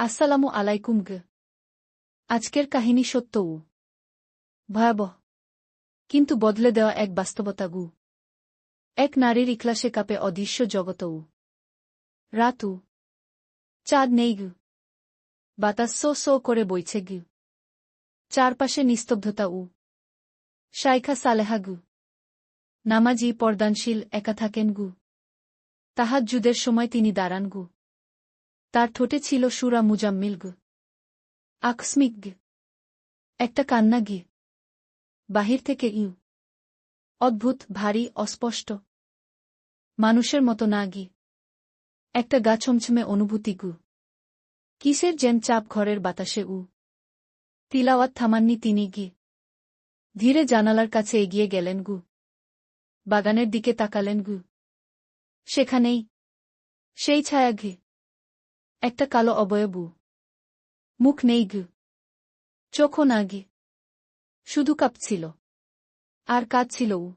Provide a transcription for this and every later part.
আসসালামু আলাইকুম গ। আজকের কাহিনী সত্য উ ভয়াবহ। কিন্তু বদলে দেওয়া এক বাস্তবতা গু। এক নারীর ইকলাসে কাপে অদৃশ্য জগত উ রাতু চাঁদ নেই গু। বাতাস সো সো করে বইছে গু। চারপাশে নিস্তব্ধতা উ শাইখা সালেহা গু। নামাজি পর্দানশীল একা থাকেন গু। তাহার যুদের সময় তিনি দাঁড়ান গু। তার ঠোঁটে ছিল সুরা মুজাম্মিল গু। আকস্মিক একটা কান্না গিয়ে বাহির থেকে ইউ। অদ্ভুত, ভারী, অস্পষ্ট। মানুষের মতো না গি। একটা গা ছমছমে অনুভূতি গু। কিসের যেন চাপ ঘরের বাতাসে উ। তিলাওয়াত থামাননি তিনি গি। ধীরে জানালার কাছে এগিয়ে গেলেন গু। বাগানের দিকে তাকালেন গু। সেখানেই। সেই ছায়া ঘে একটা কালো অবয়বু। মুখ নেই গু। চোখও না গে। শুধু কাঁপছিল। আর কাঁদছিল উ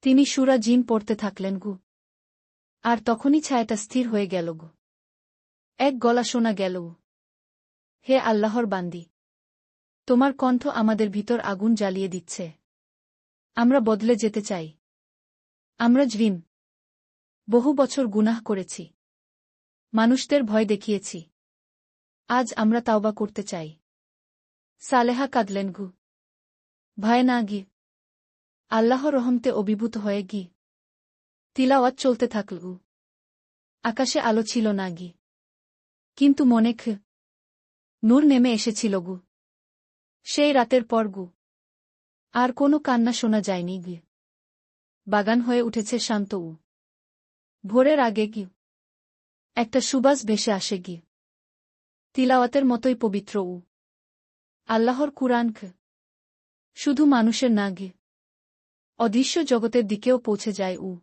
তিনি সুরা জিম পড়তে থাকলেন গু। আর তখনই ছায়াটা স্থির হয়ে গেল গু। এক গলা শোনা গেল হে আল্লাহর বান্দি! তোমার কণ্ঠ আমাদের ভিতর আগুন জ্বালিয়ে দিচ্ছে। আমরা বদলে যেতে চাই। আমরা জভিম বহু বছর গুনাহ করেছি। মানুষদের ভয় দেখিয়েছি। আজ আমরা তাওবা করতে চাই। সালেহা কাঁদলেন গু। ভয় না গি। আল্লাহ রহমতে অভিভূত হয়ে গি। তিলাওয়াত চলতে থাকল গু। আকাশে আলো ছিল না গি। কিন্তু মনে খ। নূর নেমে এসেছিল গু। সেই রাতের পর গু। আর কোনো কান্না শোনা যায়নি গি। বাগান হয়ে উঠেছে শান্ত উ। ভোরের আগে গি। একটা সুবাস ভেসে আসে গি তিলাওয়াতের মতোই পবিত্র উ আল্লাহর কুরআনখ শুধু মানুষের না গে অদৃশ্য জগতের দিকেও পৌঁছে যায় উ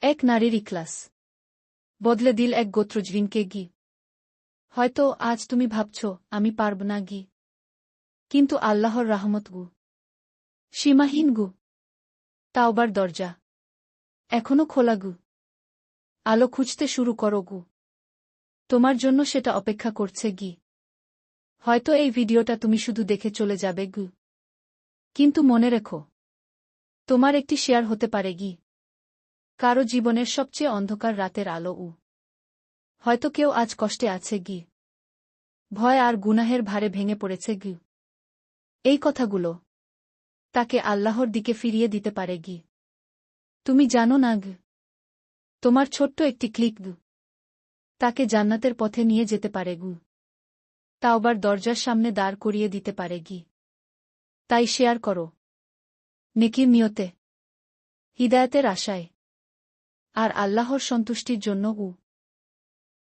এক নারীর ইক্লাস বদলে দিল এক গোত্র গোত্রজরিনকে গি হয়তো আজ তুমি ভাবছ, আমি পারব না গি কিন্তু আল্লাহর রাহমত গু। সীমাহীন গু। তাওবার দরজা। এখনও খোলা গু। আলো খুঁজতে শুরু করো গু। তোমার জন্য সেটা অপেক্ষা করছে গি। হয়তো এই ভিডিওটা তুমি শুধু দেখে চলে যাবে গু। কিন্তু মনে রেখো, তোমার একটি শেয়ার হতে পারে গি। কারও জীবনের সবচেয়ে অন্ধকার রাতের আলো উ। হয়তো কেউ আজ কষ্টে আছে গি। ভয় আর গুনাহের ভারে ভেঙে পড়েছে গি। এই কথাগুলো তাকে আল্লাহর দিকে ফিরিয়ে দিতে পারে গি। তুমি জানো না গ তোমার ছোট্ট একটি ক্লিক গু তাকে জান্নাতের পথে নিয়ে যেতে পারে গু। তাওবার দরজার সামনে দাঁড় করিয়ে দিতে পারে গি। তাই শেয়ার করো। নেকির নিয়তে। হিদায়তের আশায়। আর আল্লাহর সন্তুষ্টির জন্য উ